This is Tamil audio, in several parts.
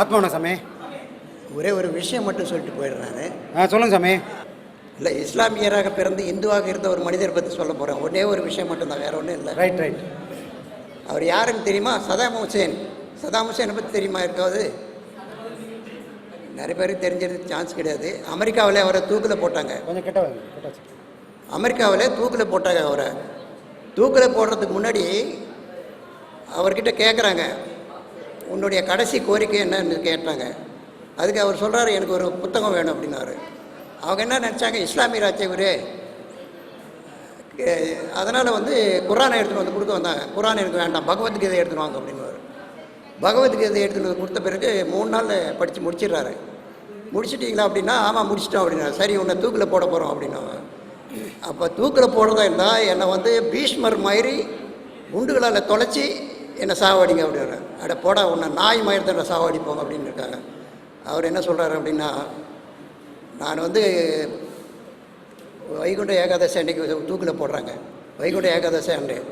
ஆத்மானக்கம் சாமி. ஒரே ஒரு விஷயம் மட்டும் சொல்லிட்டு போயிடுறாரு. ஆ சொல்லுங்கள் சாமி. இல்லை இஸ்லாமியராக பிறந்து இந்துவாக இருந்த ஒரு மனிதர் பற்றி சொல்ல போகிறேன் ஒரே ஒரு விஷயம் மட்டும்தான் வேற ஒன்றும் இல்லை. ரைட் ரைட் அவர் யாருன்னு தெரியுமா? Saddam Hussein. சதாம் ஹுசேனை பற்றி தெரியுமா இருக்காது நிறைய பேருக்கு தெரிஞ்சதுக்கு சான்ஸ் கிடையாது. அமெரிக்காவில் அவரை தூக்கில் போட்டாங்க. கொஞ்சம் கிட்ட. அமெரிக்காவில் தூக்கில் போட்டாங்க அவரை. தூக்கில் போடுறதுக்கு முன்னாடி அவர்கிட்ட கேட்குறாங்க உன்னுடைய கடைசி கோரிக்கை என்னன்னு கேட்டாங்க. அதுக்கு அவர் சொல்கிறாரு எனக்கு ஒரு புத்தகம் வேணும் அப்படின்னாரு. அவங்க என்ன நினச்சாங்க இஸ்லாமிய ராஜ்யவர் அதனால் வந்து குரானை எடுத்துகிட்டு வந்து கொடுக்க வந்தாங்க. குரான் எனக்கு வேண்டாம் பகவத்கீதை எடுத்துன்னு வாங்க அப்படின்னு பகவத்கீதை எடுத்துகிட்டு வந்து கொடுத்த பிறகு மூணு நாளில் படித்து முடிச்சிடுறாரு. முடிச்சிட்டிங்களா அப்படின்னா ஆமாம் முடிச்சிட்டோம் அப்படின்னா சரி உன்னை தூக்கில் போட போகிறோம் அப்படின்னா அப்போ தூக்கில் போடுறதா இருந்தால் என்னை வந்து பீஷ்மர் மாதிரி குண்டுகளால் தொலைச்சி என்னை சாவடிங்க அப்படின்ற அட போடா உன்னை நாய் மாதிரி சாவடிப்போம் அப்படின்னு இருக்காங்க அவர் என்ன சொல்கிறாரு அப்படின்னா நான் வந்து வைகுண்ட ஏகாதசி அன்னைக்கு தூக்கில் போடுறாங்க. வைகுண்ட ஏகாதசி அன்று.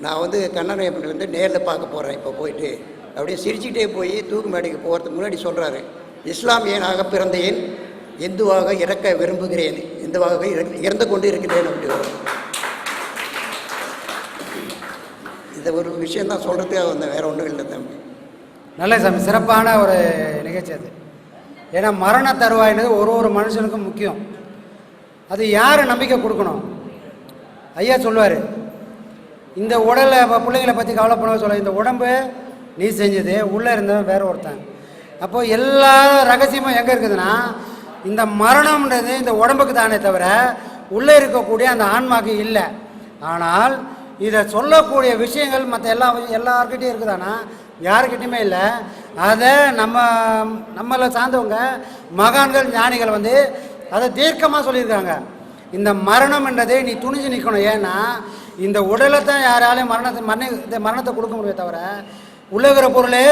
நான் வந்து கண்ணனை வந்து நேரில் பார்க்க போகிறேன் இப்போ போயிட்டு. அப்படியே சிரிச்சுக்கிட்டே போய் தூக்கு மேடைக்கு போகிறதுக்கு முன்னாடி சொல்கிறாரு இஸ்லாமியனாக பிறந்தேன்? இந்துவாக இறக்க விரும்புகிறேன். இந்துவாக இறந்து- இறந்து கொண்டு இருக்கிறேன் அப்படின்னு. இந்த ஒரு விஷயம் தான் சொல்கிறதுக்காக வந்தேன். வேறு ஒன்றும் இல்லை தம்பி. நல்ல சாமி சிறப்பான ஒரு நிகழ்ச்சி அது. ஏன்னா மரண தருவாயினது ஒரு ஒரு மனுஷனுக்கும் முக்கியம். அது யார் நம்பிக்கை கொடுக்கணும்? ஐயா சொல்லுவார் இந்த உடலை இப்போ பிள்ளைங்களை பற்றி கவலைப்படவே சொல்ல இந்த உடம்பு நீ செஞ்சது உள்ளே இருந்தவன் வேற ஒருத்தன். அப்போது எல்லா ரகசியமும் எங்கே இருக்குதுன்னா இந்த மரணம்ன்றது இந்த உடம்புக்கு தானே தவிர உள்ளே இருக்கக்கூடிய அந்த ஆன்மாக்கு இல்லை. ஆனால் இதை சொல்லக்கூடிய விஷயங்கள் மற்ற எல்லா எல்லார்கிட்டையும் இருக்குதானா? யாருக்கிட்டையுமே இல்லை. அதை நம்ம நம்மளை சார்ந்தவங்க மகான்கள் ஞானிகள் வந்து அதை தீர்க்கமாக சொல்லியிருக்காங்க. இந்த மரணம்ன்றதை நீ துணிஞ்சு நிற்கணும் ஏன்னா இந்த உடலை தான் யாராலையும் மரணத்தை மரண இந்த மரணத்தை கொடுக்க முடியாது தவிர உள்ளகிற பொருளே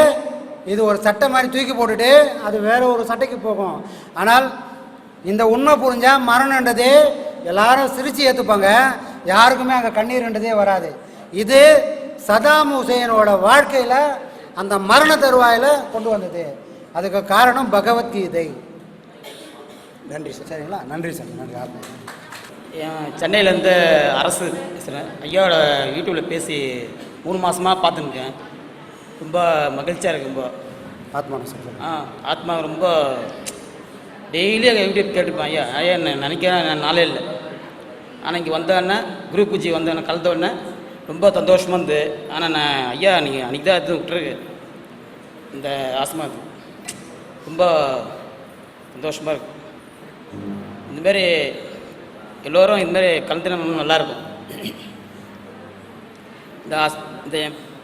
இது ஒரு சட்டை மாதிரி தூக்கி போட்டுட்டு அது வேற ஒரு சட்டைக்கு போகும். ஆனால் இந்த உண்மை புரிஞ்சால் மரணன்றதே எல்லாரும் சிரித்து ஏற்றுப்பாங்க யாருக்குமே அங்கே கண்ணீர்ன்றதே வராது. இது சதாம் ஹுசேனோட வாழ்க்கையில் அந்த மரண தருவாயில் கொண்டு வந்தது. அதுக்கு காரணம் பகவத்கீதை. நன்றி சார். சரிங்களா? நன்றி சார். நன்றி. ஆத்மா சென்னையிலேருந்து அரசு பேசுகிறேன் ஐயாவோட யூடியூப்பில் பேசி மூணு மாதமாக பார்த்துருக்கேன் ரொம்ப மகிழ்ச்சியாக இருக்கு ரொம்ப. ஆத்மான சார். ஆ ஆத்மா ரொம்ப டெய்லி யூடியூப் கேட்டுப்பேன் ஐயா. ஐயா நான் நினைக்கிறேன் நாளே இல்லை. ஆனால் இங்கே வந்தோடனே குரு பூஜை வந்தோடனே கலந்தோடனே ரொம்ப சந்தோஷமாக இருந்து ஆனால் நான் ஐயா நீங்கள் அன்றைக்கி தான் இது விட்டுருக்கு இந்த ஆசமா இது. ரொம்ப சந்தோஷமாக இருக்கும் இந்தமாரி எல்லோரும் இதுமாரி கலந்துனா நல்லாயிருக்கும் இந்த ஆஸ் இந்த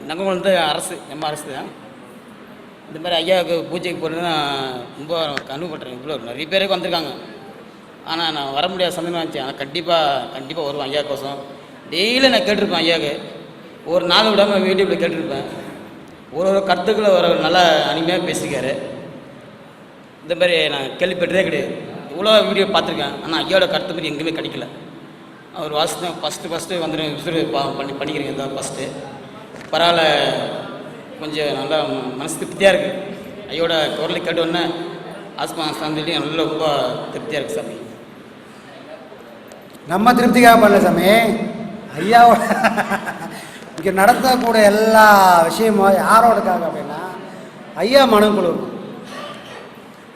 நங்கங்கள் வந்து அரசு எம் அரசு தான். இந்த மாதிரி ஐயாவுக்கு பூஜைக்கு போகிறது ரொம்ப அனுபவப்படுறேன் இவ்வளோ நிறைய பேருக்கு வந்திருக்காங்க. ஆனால் நான் வர முடியாத சந்தனம் இருந்துச்சு. ஆனால் கண்டிப்பாக கண்டிப்பாக வருவேன் ஐயா கோசம் டெய்லி நான் கேட்டிருப்பேன் ஐயாவுக்கு. ஒரு நாள் விடாமல் யூடியூப்பில் கேட்டிருப்பேன். ஒரு ஒரு கருத்துக்களை ஒரு நல்லா அனிமையாக பேசியிருக்காரு. இந்த மாதிரி நான் கேள்விப்பட்டதே கிடையாது. இவ்வளோ வீடியோ பார்த்துருக்கேன். ஆனால் ஐயாவோட கருத்து மாதிரி எங்கேயுமே கிடைக்கல. அவர் வாசி ஃபஸ்ட்டு ஃபஸ்ட்டு வந்து விசுறு பா பண்ணி பண்ணிக்கிறீங்க தான் ஃபஸ்ட்டு பரவாயில்ல. கொஞ்சம் நல்லா மனசு திருப்தியாக இருக்குது ஐயோட குரலை கேட்டோன்னே ஆஸ்மா சாந்திலையும் நல்ல ரொம்ப திருப்தியாக இருக்குது சாமி. நம்ம திருப்திக்காக பண்ணல சாமி. ஐயாவோட இங்கே நடத்தக்கூடிய எல்லா விஷயமும் யாரோடக்காக அப்படின்னா ஐயா மனக்குழு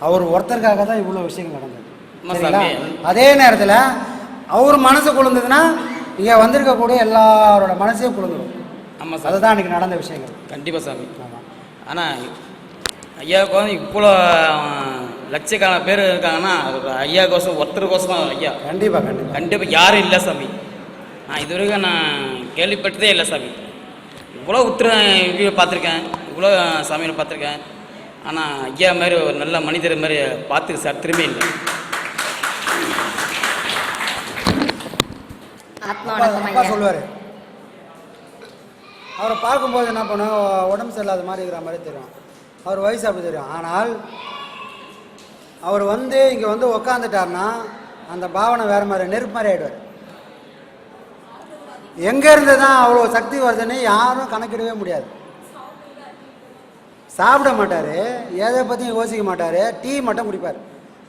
அவர் ஒருத்தருக்காக தான் இவ்வளோ விஷயங்கள் நடந்தது. சரிங்களா? அதே நேரத்தில் அவர் மனசு குளிர்ந்ததுன்னா இங்கே வந்திருக்கக்கூடிய எல்லாரோட மனசையும் குளிர்ந்துடும் ஆமாம் சார் அதுதான் இன்னைக்கு நடந்த விஷயங்கள். கண்டிப்பாக சாமி. ஆமாம் ஆனால் ஐயாவுக்கு வந்து இவ்வளோ லட்சக்கணக்கான பேர் இருக்காங்கன்னா ஒரு ஐயாவுக்கோசம் ஒருத்தருக்கோசம் தான் ஐயா. கண்டிப்பாக கண்டிப்பாக கண்டிப்பாக யாரும் இல்லை சாமி. நான் இது வரைக்கும் நான் கேள்விப்பட்டதே இல்லை சாமி. இவ்வளோ உத்திர வீடியோ பார்த்துருக்கேன் இவ்வளோ சாமியில் பார்த்துருக்கேன். ஆனால் ஐயா மாதிரி ஒரு நல்ல மனிதர் மாதிரி பார்த்து இல்லை. வணக்கம் அப்பா ஐயா. சொல்லுவார். அவரை பார்க்கும்போது என்ன பண்ணுவோம் உடம்பு சரியில்லாத மாதிரி இருக்கிற மாதிரி தெரியும். அவர் வயசு அப்படி தெரியும். ஆனால் அவர் வந்து இங்கே வந்து உக்காந்துட்டார்னா அந்த பாவனை வேறு மாதிரி நெருப்பு மாதிரி ஆகிடுவார் எங்கேருந்து தான் அவ்வளோ சக்தி வருதுன்னு யாரும் கணக்கிடவே முடியாது. சாப்பிட மாட்டார் எதை பற்றியும் யோசிக்க மாட்டார் டீ மட்டும் குடிப்பார்.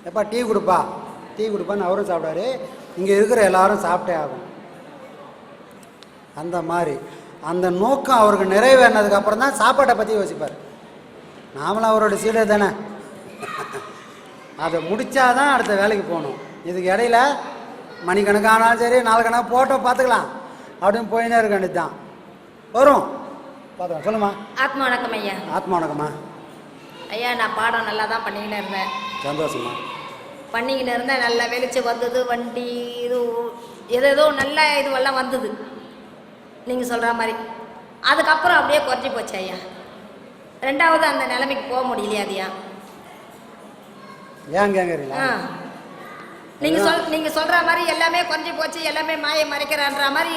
எப்பா டீ கொடுப்பா? டீ கொடுப்பான்னு அவரும் சாப்பிட்டாரு இங்கே இருக்கிற எல்லாரும் சாப்பிட்டே ஆகும் அந்த மாதிரி. அந்த நோக்கம் அவருக்கு நிறைவேறினதுக்கப்புறம் தான் சாப்பாட்டை பற்றி யோசிப்பார். நாமளும் அவரோட சீடர் தானே? அதை முடிச்சாதான் அடுத்த வேலைக்கு போகணும். இதுக்கு இடையில மணிக்கணக்கானாலும் சரி நாலு கணக்கு போட்டோ பார்த்துக்கலாம். அப்படின்னு போயினே இருக்க வேண்டியது தான் வரும். பார்த்துக்கலாம். சொல்லுமா ஆத்மா வணக்கம் ஐயா. ஆத்மா வணக்கம்மா. ஐயா நான் பாடம் நல்லா தான் பண்ணிக்கின்னு இருந்தேன். சந்தோஷமா பண்ணிக்கின்னு இருந்தேன். நல்லா வெளிச்சம் வந்தது வண்டி இது ஏதேதோ நல்ல இதுவெல்லாம் வந்தது. நீங்கள் சொல்கிற மாதிரி. அதுக்கப்புறம் அப்படியே குறைஞ்சி போச்சு ஐயா. ரெண்டாவது அந்த நிலைமைக்கு போக முடியலையா அதுயா ஏன் கேட்குறீங்களா ஆ. நீங்கள் சொல் நீங்கள் சொல்கிற மாதிரி எல்லாமே குறைஞ்சி போச்சு எல்லாமே மாயை மறைக்கிறன்ற மாதிரி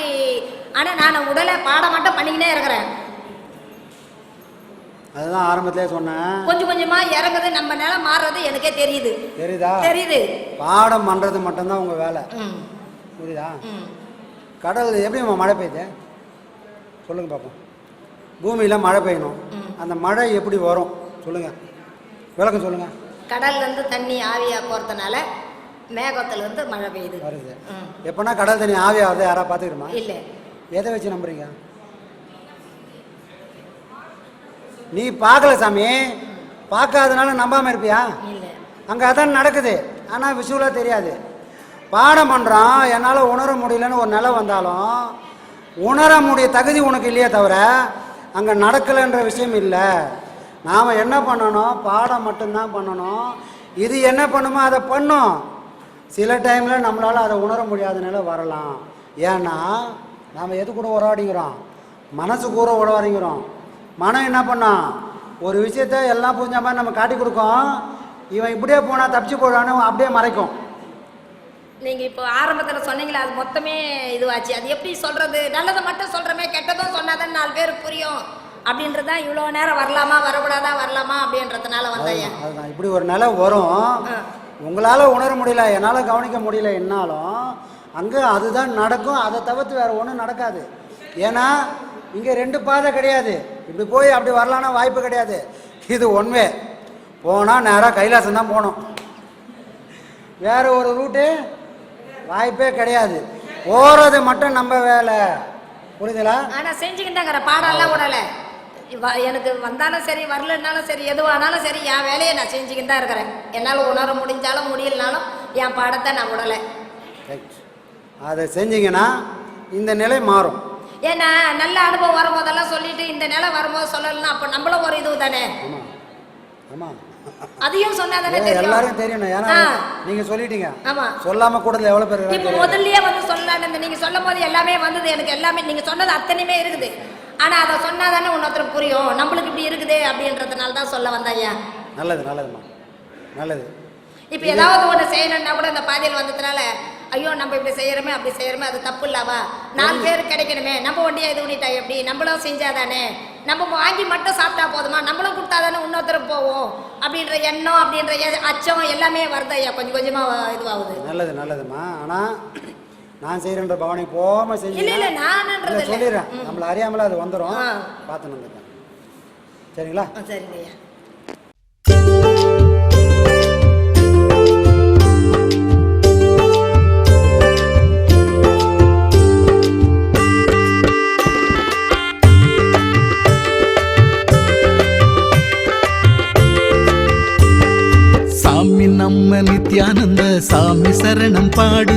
ஆனால் நான் உடலை பாடம் மட்டும் பண்ணிக்கினே இருக்கிறேன். அதுதான் ஆரம்பத்திலே சொன்னேன். கொஞ்சம் கொஞ்சமாக இறங்குது நம்ம நிலை மாறுறது எனக்கே தெரியுது. தெரியுதா? தெரியுது. பாடம் பண்ணுறது மட்டும்தான் உங்கள் வேலை. புரியுதா? கடல் எப்படிம்மா மழை பெய்யுது? சொல்லுங்கள் பார்ப்போம் பூமியில் மழை பெய்யணும். அந்த மழை எப்படி வரும்? சொல்லுங்கள் விளக்கம் சொல்லுங்கள் கடல்ல இருந்து தண்ணி ஆவியா போறதுனால மேகத்துல இருந்து மழை பெய்யுது. வருது. எப்போனா கடல் தண்ணி ஆவியாவது யாராவது பார்த்துக்கிறோமா இல்ல. எதை வச்சு நம்புறீங்க? நீ பார்க்கல சாமி. பார்க்காதனால நம்பாம இருப்பியா? அங்கே அதான் நடக்குது. ஆனால் விஷுவலாக தெரியாது. பாடம் பண்ணுறான் என்னால் உணர முடியலன்னு ஒரு நிலை வந்தாலும் உணர முடிய தகுதி உனக்கு இல்லையே தவிர அங்கே நடக்கலைன்ற விஷயம் இல்லை. நாம் என்ன பண்ணணும்? பாடம் மட்டும்தான் பண்ணணும். இது என்ன பண்ணுமோ அதை பண்ணும். சில டைமில் நம்மளால் அதை உணர முடியாத நிலை வரலாம். ஏன்னா நாம் எது கூட உறவாடிங்கிறோம் மனசு கூட உறவாடிங்கிறோம் மனம் என்ன பண்ணான் ஒரு விஷயத்த எல்லாம் புரிஞ்ச மாதிரி நம்ம காட்டி கொடுக்கோம். இவன் இப்படியே போனால் தப்பிச்சு போடுவான்னு அப்படியே மறைக்கும். நீங்க இப்போ ஆரம்பத்துல சொன்னீங்களா அது மொத்தமே இதுவாச்சு. அது எப்படி சொல்றது? நல்லதை மட்டும் சொல்றமே கெட்டதும் சொன்னாதான் நாலு பேருக்கு புரியும். அப்படின்றதுதான் இவ்வளோ நேரம் வரலாமா? வரக்கூடாதா? வரலாமா? அப்படின்றதுனால வந்தையா அதுதான், இப்படி ஒரு நிலை வரும். உங்களால் உணர முடியல என்னால் கவனிக்க முடியல என்னாலும் அங்கே அதுதான் நடக்கும். அதை தவிர்த்து வேறு ஒன்றும் நடக்காது. ஏன்னா இங்கே ரெண்டு பாதை கிடையாது. இப்படி போய் அப்படி வரலான்னா வாய்ப்பு கிடையாது. இது ஒன்வே போனால் நேராக கைலாசம் தான் போகணும். வேற ஒரு ரூட்டு வாய்ப்பே கிடையாது. போகிறது மட்டும் நம்ம வேலை. புரியுதுங்களா? ஆனா செஞ்சுக்கிட்டாங்கிற பாடம் எல்லாம் விடல. வ- எனக்கு வந்தாலும் சரி வரலன்னாலும் சரி எதுவானாலும் சரி என் வேலையை நான் செஞ்சுக்கிட்டு தான் இருக்கிறேன். என்னால் உணர முடிஞ்சாலும் முடியலனாலும் என் பாடத்தை நான் விடலை அதை செஞ்சீங்கன்னா இந்த நிலை மாறும். ஏன்னா நல்ல அனுபவம் வரும்போதெல்லாம் சொல்லிட்டு இந்த நிலை வரும்போது சொல்லலைன்னா அப்போ நம்மளும் ஒரு இது தானே? ஆமாம் அதையும் சொன்னா தானே எல்லாரும் தெரியணும் ஏன்னா. நீங்க சொல்லிட்டீங்க. ஆமா. சொல்லாம கூட எவ்வளவு பேர் இப்போ முதல்லயே வந்து சொல்லலான்னு இந்த நீங்க சொல்லும் போது எல்லாமே வந்தது எனக்கு எல்லாமே நீங்க சொன்னது அத்தனையுமே இருக்குது. ஆனா அதை சொன்னா தானே இன்னொருத்தருக்கு புரியும். நம்மளுக்கு இப்படி இருக்குது அப்படின்றதுனால தான் சொல்ல வந்தாயா நல்லது நல்லதும்மா. நல்லது. இப்போ ஏதாவது ஒன்று செய்யணும்னா கூட இந்த பாதையில் வந்ததுனால ஐயோ நம்ம இப்படி செய்யறோமே அப்படி செய்யறோமே அது தப்பு இல்லாவா நாலு பேர் கிடைக்கணுமே நம்ம வண்டியை இது பண்ணிட்டா எப்படி? நம்மளும் செஞ்சாதானே? நம்ம வாங்கி மட்டும் சாப்பிட்டா போதுமா? நம்மளும் கொடுத்தா தானே இன்னொருத்தருக்கு போவோம்? அப்படின்ற எண்ணம் அப்படின்ற அச்சம் எல்லாமே வருது ஐயா. கொஞ்சம் கொஞ்சமா இதுவாகுது. நல்லது நல்லதும்மா. ஆனா நான் செய்யறேன்ற பவனி போகாம இல்ல செஞ்சீங்கன்னா இல்ல நானுன்றது இல்ல, இல்ல சொல்லிடுறேன். நம்மள அறியாமல அது வந்துடும். பார்த்து வந்துட்டேன் சரிங்களா? சாமி நம்ம நித்யானந்த சாமி சரணம் பாடு.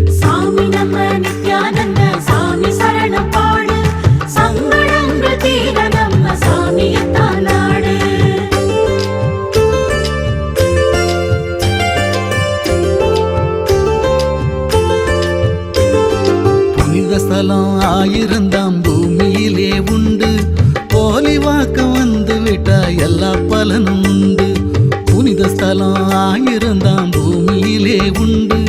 சாமியத்தான் நாடு புனித ஸ்தலம் ஆயிரந்தாம் பூமியிலே உண்டு. போலி வாக்கம் வந்து விட்டா எல்லா பலனும் உண்டு. புனித ஸ்தலம் ஆயிருந்தாம் பூமியிலே உண்டு.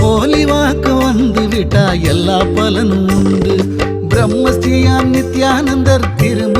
போலி வாக்கு வந்து விட்டா எல்லா பலனும் உண்டு. பிரம்மஸ்ரீயாம் நித்யானந்தர் திரும்ப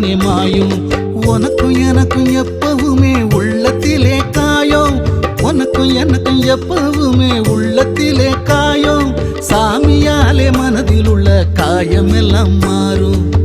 தானே மாயும்? உனக்கும் எனக்கும் எப்பவுமே உள்ளத்திலே காயம். உனக்கும் எனக்கும் எப்பவுமே உள்ளத்திலே காயம். சாமியாலே மனதில் உள்ள காயம் எல்லாம் மாறும்.